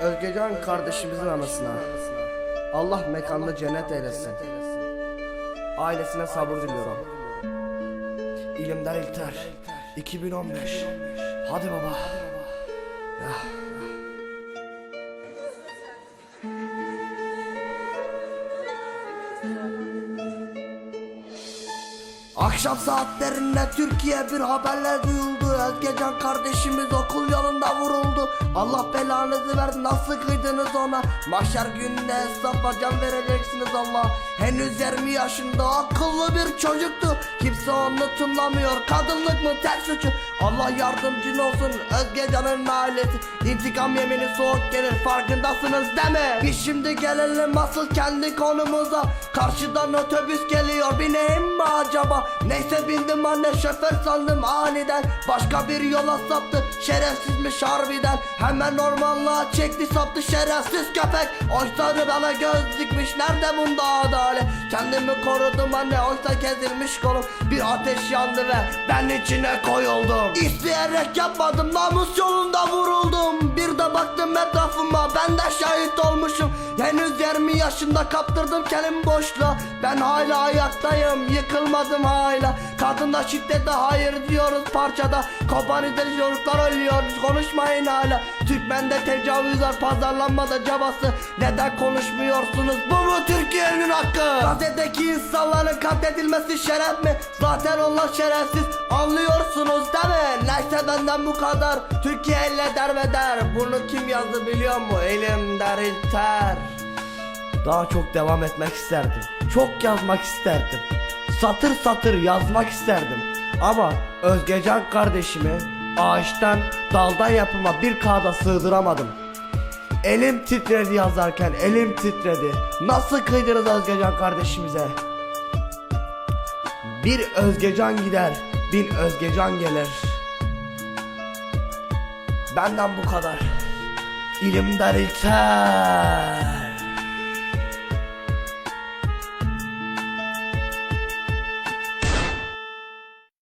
Özgecan kardeşimizin anısına. Allah mekanını cennet eylesin. Ailesine sabır diliyorum. İlimler İlter 2015 Hadi baba Ya. Akşam saatlerinde Türkiye bir haberler duyuldu Özgecan kardeşimiz okul yolunda vuruldu. Allah belanızı versin nasıl kıydınız ona? Mahşer gününe hesap can vereceksiniz Allah. Henüz 20 yaşında akıllı bir çocuktu. Kimse onu tınlamıyor kadınlık mı tek suçu? Allah yardımcın olsun Özgecan'ın ailesi. İntikam yemini soğuk gelir farkındasınız deme Biz şimdi gelelim asıl kendi konumuza. Karşıdan otobüs geliyor bineyim mi acaba? Neyse bindim anne şoför sandım aniden. Başka bir yola saptı şerefsizmiş harbiden Hemen ormanlığa çekti saptı şerefsiz köpek. Oysa bana göz dikmiş nerede bunda adalet? Kendimi korudum anne oysa kezilmiş kolum. Bir ateş yandı ve ben içine koyuldum. İsteyerek yapmadım namus yolunda vuruldum. Bir de baktım etrafıma ben de şahit olmuşum. Henüz 20 yaşında kaptırdım kendimi boşluğa. Ben hala ayaktayım yıkılmadım hala Kadına şiddete hayır diyoruz parçada. Kopanizleri çocuklar ölüyor konuşmayın hala. Türkmen'de tecavüz var pazarlanmada cabası Neden konuşmuyorsunuz? Bu mu Türkiye'nin hakkı? Gazetedeki insanların katledilmesi şeref mi? Zaten onlar şerefsiz anlıyorsunuz değil mi? Neyse benden bu kadar. Türkiye elle derbeder. Bunu kim yazdı biliyor mu elim derilter daha çok devam etmek isterdim. Çok yazmak isterdim. Satır satır yazmak isterdim. Ama Özgecan kardeşimi ağaçtan daldan yapıma bir kağıda sığdıramadım. Elim titredi yazarken elim titredi. Nasıl kıydınız Özgecan kardeşimize? Bir Özgecan gider, bin Özgecan gelir. Benden bu kadar. İlimden ilter.